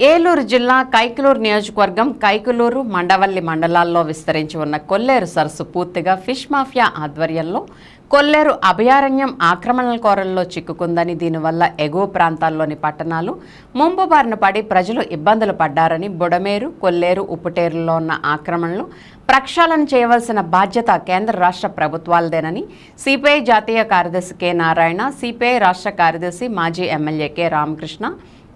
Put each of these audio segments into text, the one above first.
ఏలూరు జిల్లా కైకలూరు నియోజకవర్గం కైకలూరు మండవల్లి మండలాల్లో విస్తరించి ఉన్న కొల్లేరు సరస్సు పూర్తిగా ఫిష్ మాఫియా ఆధ్వర్యంలో కొల్లేరు అభయారణ్యం ఆక్రమణల కోరల్లో చిక్కుకుందని దీనివల్ల ఎగువ ప్రాంతాల్లోని పట్టణాలు ముంపు బారిన పడి ప్రజలు ఇబ్బందులు పడ్డారని బుడమేరు కొల్లేరు ఉప్పుటేరులో ఉన్న ఆక్రమణలు ప్రక్షాళన చేయవలసిన బాధ్యత కేంద్ర రాష్ట్ర ప్రభుత్వాలదేనని సిపిఐ జాతీయ కార్యదర్శి కె నారాయణ సిపిఐ రాష్ట్ర కార్యదర్శి మాజీ ఎమ్మెల్యే కె రామకృష్ణ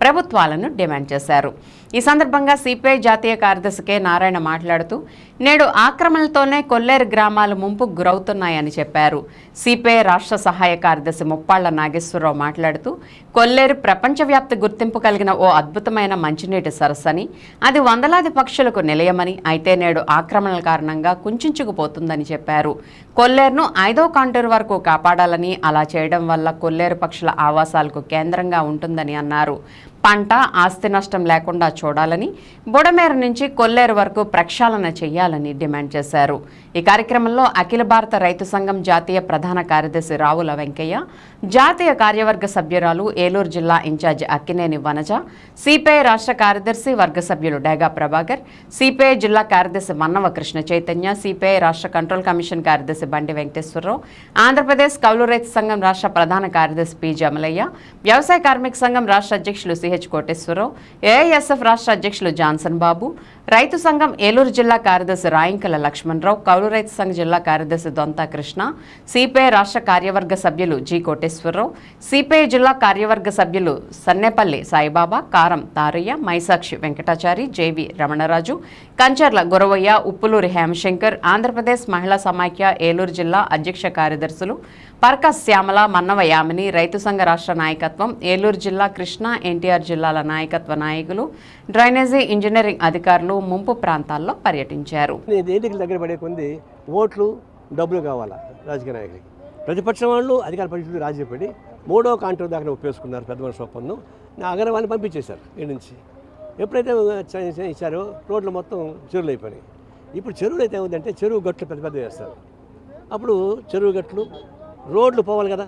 ప్రభుత్వాలను డిమాండ్ చేశారు. ఈ సందర్భంగా సిపిఐ జాతీయ కార్యదర్శి కె నారాయణ మాట్లాడుతూ నేడు ఆక్రమణలతోనే కొల్లేరు గ్రామాలు ముంపుకు గురవుతున్నాయని చెప్పారు. సిపిఐ రాష్ట్ర సహాయ కార్యదర్శి ముప్పాళ్ళ నాగేశ్వరరావు మాట్లాడుతూ కొల్లేరు ప్రపంచవ్యాప్త గుర్తింపు కలిగిన ఓ అద్భుతమైన మంచినీటి సరస్సని అది వందలాది పక్షులకు నిలయమని అయితే నేడు ఆక్రమణల కారణంగా కుంచుకుపోతుందని చెప్పారు. కొల్లేరును ఐదో కాంటూరు వరకు కాపాడాలని అలా చేయడం వల్ల కొల్లేరు పక్షుల ఆవాసాలకు కేంద్రంగా ఉంటుందని అన్నారు. పంట ఆస్తి నష్టం లేకుండా చూడాలని బుడమేర నుంచి కొల్లేరు వరకు ప్రక్షాళన చేయాలని డిమాండ్ చేశారు. ఈ కార్యక్రమంలో అఖిల భారత రైతు సంఘం జాతీయ ప్రధాన కార్యదర్శి రావుల వెంకయ్య జాతీయ కార్యవర్గ సభ్యురాలు ఏలూరు జిల్లా ఇన్ఛార్జ్ అక్కినేని వనజ సిపిఐ రాష్ట్ర కార్యదర్శి వర్గ సభ్యులు డేగా ప్రభాకర్ సిపిఐ జిల్లా కార్యదర్శి మన్నవ కృష్ణ చైతన్య సిపిఐ రాష్ట్ర కంట్రోల్ కమిషన్ కార్యదర్శి బండి వెంకటేశ్వరరావు ఆంధ్రప్రదేశ్ కౌలు రైతు సంఘం రాష్ట్ర ప్రధాన కార్యదర్శి పి జమలయ్య వ్యవసాయ కార్మిక సంఘం రాష్ట్ర అధ్యక్షులు సిహెచ్ కోటేశ్వరరావు ఏఐఎస్ఎఫ్ రాష్ట్ర అధ్యక్షులు జాన్సన్ బాబు రైతు సంఘం ఏలూరు జిల్లా కార్యదర్శి రాయంకల లక్ష్మణరావు కౌలు రైతు సంఘ జిల్లా కార్యదర్శి దొంతా కృష్ణ సిపిఐ రాష్ట్ర కార్యవర్గ సభ్యులు జి కోటేశ్వరరావు సిపిఐ జిల్లా కార్యవర్గ సభ్యులు సన్నెపల్లి సాయిబాబా కారం తారయ్య మైసాక్షి వెంకటాచారి జేవి రమణరాజు కంచర్ల గురవయ్య ఉప్పులూరి హేమశంకర్ ఆంధ్రప్రదేశ్ మహిళా సమాఖ్య ఏలూరు జిల్లా అధ్యక్ష కార్యదర్శులు పర్క శ్యామల మన్నవ యామిని రైతు సంఘ రాష్ట్ర నాయకత్వం ఏలూరు జిల్లా కృష్ణ ఎన్టీఆర్ జిల్లాల నాయకత్వ నాయకులు డ్రైనేజీ ఇంజనీరింగ్ అధికారులు ముంపు ప్రాంతాల్లో పర్యటించారు. ఇది ఎన్నికల దగ్గర పడే కొంది ఓట్లు డబ్బులు కావాలా రాజకీయ నాయకులకి? ప్రతిపక్షం వాళ్ళు అధికార పరిస్థితులు రాజీపడి మూడో కాంట్రాక్ట్ దాకా ఒప్పేసుకున్నారు పెద్ద మనిషి ఒప్పందం నా అగరవాన్ని పంపించేశారు ఈ నుంచి. ఎప్పుడైతే ఇచ్చారో రోడ్లు మొత్తం చెరువులు అయిపోయినాయి. ఇప్పుడు చెరువులు అయితే ఏముందంటే చెరువు గట్లు పెద్ద పెద్ద వేస్తారు. అప్పుడు చెరువు గట్లు రోడ్లు పోవాలి కదా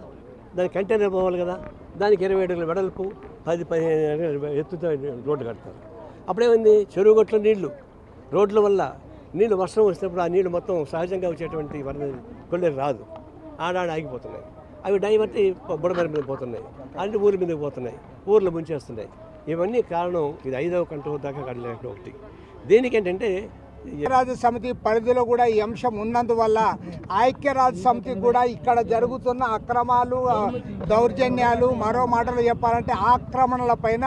దానికి కంటైనర్ పోవాలి కదా దానికి ఇరవై అడుగుల వెడల్పు పది పదిహేను ఎత్తుతో రోడ్డు కడతారు. అప్పుడేమైంది? చెరువు గట్ల నీళ్ళు. రోడ్ల వల్ల నీళ్ళు వర్షం వచ్చినప్పుడు ఆ నీళ్ళు మొత్తం సహజంగా వచ్చేటువంటి వరద కొల్లేరు రాదు. ఆడాడ ఆగిపోతున్నాయి. అవి డైవర్ట్ బుడమర మీద పోతున్నాయి. అన్ని ఊరి మీద పోతున్నాయి. ఊర్లు ముంచేస్తున్నాయి. ఇవన్నీ కారణం ఇది ఐదవ కంట్రోల్ దాకా కడలేక ఒకటి దేనికి ఏంటంటే ఐక్యరాజ్య సమితి పరిధిలో కూడా ఈ అంశం ఉన్నందువల్ల ఐక్యరాజ్య సమితి కూడా ఇక్కడ జరుగుతున్న అక్రమాలు దౌర్జన్యాలు మరో మాటలు చెప్పాలంటే ఆక్రమణల పైన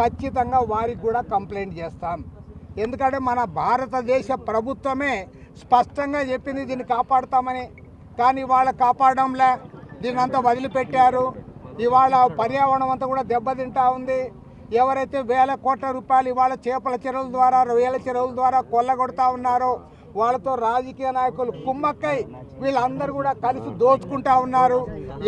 ఖచ్చితంగా వారికి కూడా కంప్లైంట్ చేస్తాం. ఎందుకంటే మన భారతదేశ ప్రభుత్వమే స్పష్టంగా చెప్పింది దీన్ని కాపాడుతామని. కానీ ఇవాళ కాపాడంలే దీన్ని అంతా వదిలిపెట్టారు. ఇవాళ పర్యావరణం అంతా కూడా దెబ్బతింటా ఉంది. ఎవరైతే వేల కోట్ల రూపాయలు ఇవాళ చేపల చెరువుల ద్వారా రొయ్యల చెరువుల ద్వారా కొల్లగొడతా ఉన్నారో వాళ్ళతో రాజకీయ నాయకులు కుమ్మక్కై వీళ్ళందరూ కూడా కలిసి దోచుకుంటా ఉన్నారు.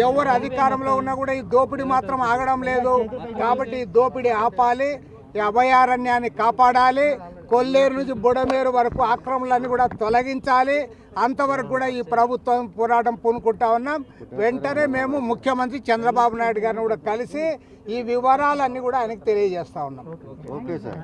ఎవరు అధికారంలో ఉన్నా కూడా ఈ దోపిడీ మాత్రం ఆగడం లేదు. కాబట్టి ఈ దోపిడీ ఆపాలి. ఈ అభయారణ్యాన్ని కాపాడాలి. కొల్లేరు నుంచి బుడమేరు వరకు ఆక్రమణలన్నీ కూడా తొలగించాలి. అంతవరకు కూడా ఈ ప్రభుత్వం పోరాటం పూనుకుంటా ఉన్నాం. వెంటనే మేము ముఖ్యమంత్రి చంద్రబాబు నాయుడు గారిని కూడా కలిసి ఈ వివరాలన్నీ కూడా ఆయనకు తెలియజేస్తా ఉన్నాం. Okay sir.